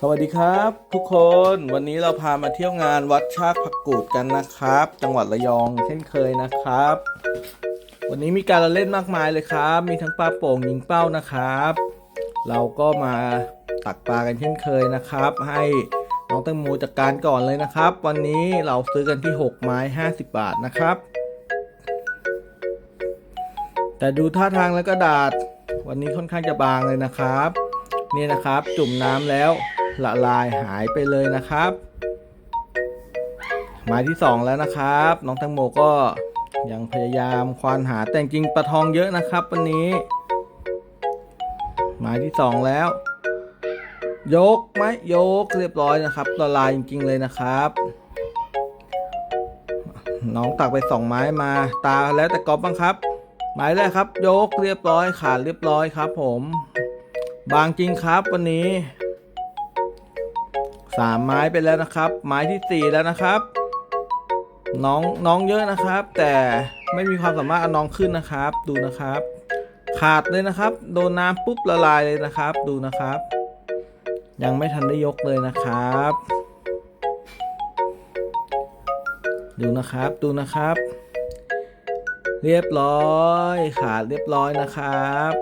สวัสดีครับ ทุกคนวันนี้เราพามาเที่ยวงานวัดชากผักกูดกันนะครับ จังหวัดระยองเช่นเคยนะครับ วันนี้มีการละเล่นมากมายเลยครับ มีทั้งปลาโป่งยิงเป้านะครับ เราก็มาตักปลากันเช่นเคยนะครับ ให้น้องแตังโมจัดการก่อนเลยนะครับ วันนี้เราซื้อกันที่ 6 ไม้ 50 บาทนะครับ แต่ดูท่าทางและกระดาษวันนี้ค่อนข้างจะบางเลยนะครับ นี่นะครับจุ่มน้ำแล้ว ละลายหายไปเลยนะครับ หมายที่สองแล้วนะครับ น้องแตังโมก็ยังพยายามควานหาแต่จริงปลาทองเยอะนะครับ วันนี้ หมายที่สองแล้ว ยกไหมยกเรียบร้อยนะครับละลายจริง ๆ เลยนะครับน้องตักไปสองไม้มาตาแล้วแต่กอบบ้างครับ หมายแรกครับ ยกเรียบร้อยขาดเรียบร้อยครับ ผม บางจริงครับวันนี้ สามไม้ไปแล้วนะครับ ไม้ที่สี่แล้วนะครับ น้องน้องเยอะนะครับ แต่ไม่มีความสามารถเอาน้องขึ้นนะครับ ดูนะครับ ขาดเลยนะครับ โดนน้ำปุ๊บละลายเลยนะครับ ดูนะครับ ยังไม่ทันได้ยกเลยนะครับ ดูนะครับดูนะครับ เรียบร้อย ขาดเรียบร้อยนะครับ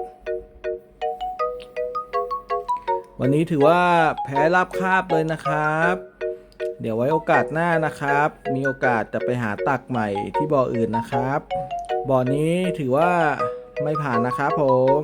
วันนี้ถือว่าแพ้ราบคาบเลยนะครับ เดี๋ยวไว้โอกาสหน้านะครับ มีโอกาสจะไปหาตักใหม่ที่บ่ออื่นนะครับ บ่อนี้ถือว่าไม่ผ่านนะครับผม